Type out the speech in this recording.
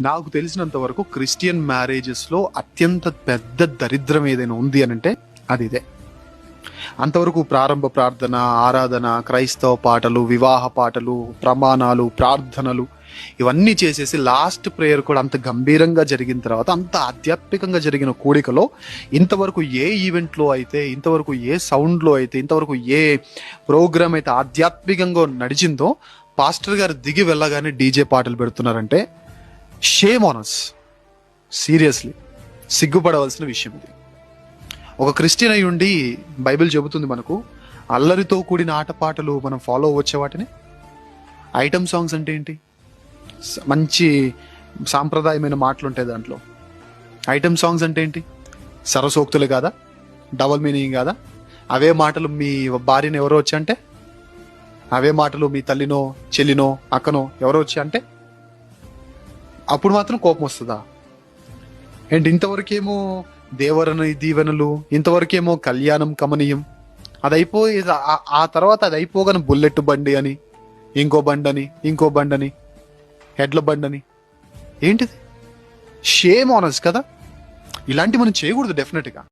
నాకు తెలిసినంత వరకు క్రిస్టియన్ మ్యారేజెస్లో అత్యంత పెద్ద దరిద్రం ఏదైనా ఉంది అని అంటే అది ఇదే అంతవరకు ప్రారంభ ప్రార్థన ఆరాధన క్రైస్తవ పాటలు వివాహ పాటలు ప్రమాణాలు ప్రార్థనలు ఇవన్నీ చేసేసి లాస్ట్ ప్రేయర్ కూడా అంత గంభీరంగా జరిగిన తర్వాత అంత ఆధ్యాత్మికంగా జరిగిన కూడికలో ఇంతవరకు ఏ ఈవెంట్లో అయితే ఇంతవరకు ఏ సౌండ్లో అయితే ఇంతవరకు ఏ ప్రోగ్రామ్ అయితే ఆధ్యాత్మికంగా నడిచిందో పాస్టర్ గారు దిగి వెళ్ళగానే డీజే పాటలు పెడుతున్నారంటే షేమ్ ఆనస్ సీరియస్లీ సిగ్గుపడవలసిన విషయం ఇది. ఒక క్రిస్టియన్ అయి ఉండి బైబిల్ చెబుతుంది మనకు అల్లరితో కూడిన ఆటపాటలు మనం ఫాలో అవ్వచ్చే వాటిని? ఐటమ్ సాంగ్స్ అంటే ఏంటి? మంచి సాంప్రదాయమైన మాటలు ఉంటాయి దాంట్లో. ఐటమ్ సాంగ్స్ అంటే ఏంటి? సరసోక్తులు కాదా? డబల్ మీనింగ్ కాదా? అవే మాటలు మీ భార్యను ఎవరో వచ్చి అంటే? అవే మాటలు మీ తల్లినో చెల్లినో అక్కనో ఎవరో వచ్చి అంటే? అప్పుడు మాత్రం కోపం వస్తుందా? అండ్ ఇంతవరకేమో దేవరని దీవెనలు ఇంతవరకేమో కళ్యాణం కమనీయం అది అయిపోయి ఆ- ఆ తర్వాత అది అయిపోగానే బుల్లెట్ బండి అని ఇంకో బండి అని ఇంకో బండి అని హెడ్ల బండి అని. ఏంటిది? షేమ్ ఆనర్స్ కదా? ఇలాంటి మనం చేయకూడదు డెఫినెట్గా